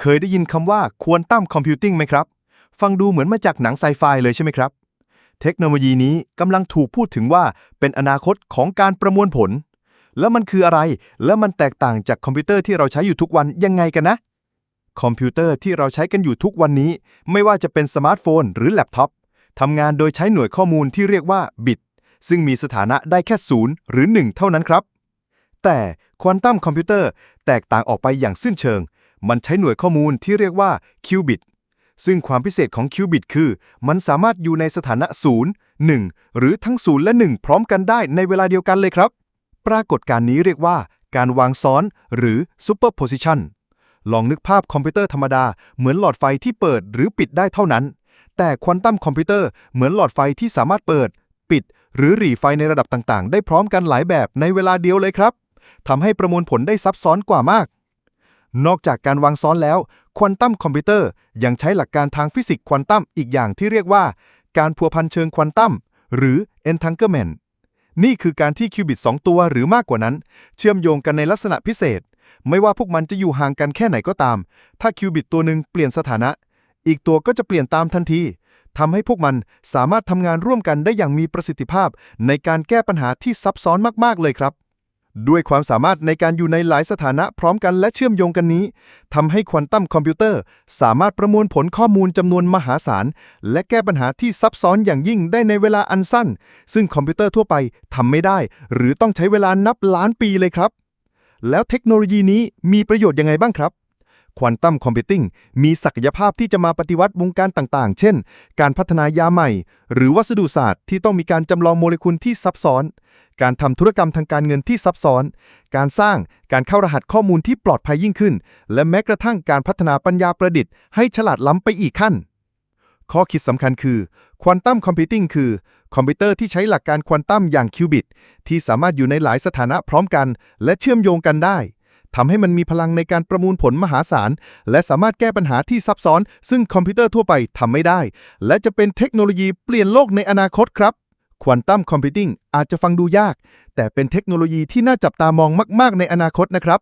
เคยได้ยินคำว่าควอนตัมคอมพิวติ้งไหมครับ ฟังดูเหมือนมาจากหนังไซไฟเลยใช่ไหมครับ เทคโนโลยีนี้กำลังถูกพูดถึงว่าเป็นอนาคตของการประมวลผล แล้วมันคืออะไร และมันแตกต่างจากคอมพิวเตอร์ที่เราใช้อยู่ทุกวันยังไงกันนะ คอมพิวเตอร์ที่เราใช้กันอยู่ทุกวันนี้ ไม่ว่าจะเป็นสมาร์ทโฟน หรือแล็ปท็อปทำงานโดยใช้หน่วยข้อมูลที่เรียกว่าบิต ซึ่งมีสถานะได้แค่0หรือ 1 เท่านั้นครับ แต่ควอนตัมคอมพิวเตอร์แตกต่างออกไปอย่างสิ้นเชิง มันใช้หน่วยข้อมูลที่เรียกว่าคิวบิต ซึ่งความพิเศษของคิวบิตคือ มันสามารถอยู่ในสถานะ 0 1 หรือทั้ง 0 และ 1 พร้อมกันได้ในเวลาเดียวกันเลยครับ ปรากฏการณ์นี้เรียกว่า การวางซ้อนหรือ superposition ลองนึกภาพคอมพิวเตอร์ธรรมดาเหมือนหลอดไฟที่เปิดหรือปิดได้เท่านั้น แต่ควอนตัมคอมพิวเตอร์เหมือนหลอดไฟที่สามารถเปิด ปิด หรือหรี่ไฟในระดับต่างๆ ได้พร้อมกันหลายแบบในเวลาเดียวเลยครับทำให้ประมวลผลได้ซับซ้อนกว่ามาก นอกจากการวางซ้อนแล้วควอนตัมคอมพิวเตอร์ยังใช้หลักการทางฟิสิกส์ควอนตัมอีกอย่างที่เรียกว่า การพัวพันเชิงควอนตัมหรือ entanglement นี่คือการที่คิวบิต2ตัวหรือมากกว่านั้น เชื่อมโยงกันในลักษณะพิเศษ ไม่ว่าพวกมันจะอยู่ห่างกันแค่ไหนก็ตาม ถ้าคิวบิตตัวหนึ่งเปลี่ยนสถานะ อีกตัวก็จะเปลี่ยนตามทันทีทำให้พวกมันสามารถทำงานร่วมกันได้อย่างมีประสิทธิภาพ ในการแก้ปัญหาที่ซับซ้อนมาก ๆ เลยครับ ด้วยความสามารถในการอยู่ในหลายสถานะพร้อมกันและเชื่อมโยงกันนี้ทำให้ควอนตัมคอมพิวเตอร์สามารถประมวลผลข้อมูลจำนวนมหาศาล และแก้ปัญหาที่ซับซ้อนอย่างยิ่งได้ในเวลาอันสั้น ซึ่งคอมพิวเตอร์ทั่วไปทำไม่ได้ หรือต้องใช้เวลานับล้านปีเลยครับ แล้วเทคโนโลยีนี้มีประโยชน์ยังไงบ้างครับควอนตัมคอมพิวติ้งมีศักยภาพที่จะมาปฏิวัติวงการต่างๆ เช่น การพัฒนายาใหม่ หรือวัสดุศาสตร์ที่ต้องมีการจำลองโมเลกุลที่ซับซ้อน การทำธุรกรรมทางการเงินที่ซับซ้อน การสร้างการเข้ารหัสข้อมูลที่ปลอดภัยยิ่งขึ้น และแม้กระทั่งการพัฒนาปัญญาประดิษฐ์ให้ฉลาดล้ำไปอีกขั้น ข้อคิดสำคัญคือควอนตัมคอมพิวติ้งคือ คอมพิวเตอร์ที่ใช้หลักการควอนตัมอย่างคิวบิตที่สามารถอยู่ในหลายสถานะพร้อมกัน และเชื่อมโยงกันได้ทำให้มันมีพลังในการประมวลผลมหาศาล และสามารถแก้ปัญหาที่ซับซ้อน ซึ่งคอมพิวเตอร์ทั่วไปทำไม่ได้ และจะเป็นเทคโนโลยีเปลี่ยนโลกในอนาคตครับ ควอนตัมคอมพิวติ้งอาจจะฟังดูยาก แต่เป็นเทคโนโลยีที่น่าจับตามองมาก ๆ ในอนาคตนะครับ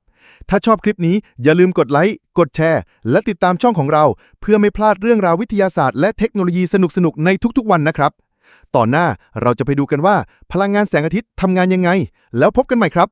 ถ้าชอบคลิปนี้อย่าลืมกดไลค์ กดแชร์ และติดตามช่องของเรา เพื่อไม่พลาดเรื่องราววิทยาศาสตร์และเทคโนโลยีสนุก ๆ ในทุก ๆ วันนะครับ ต่อนหน้าเราจะไปดูกันว่า พลังงานแสงอาทิตย์ทำงานยังไง แล้วพบกันใหม่ครับ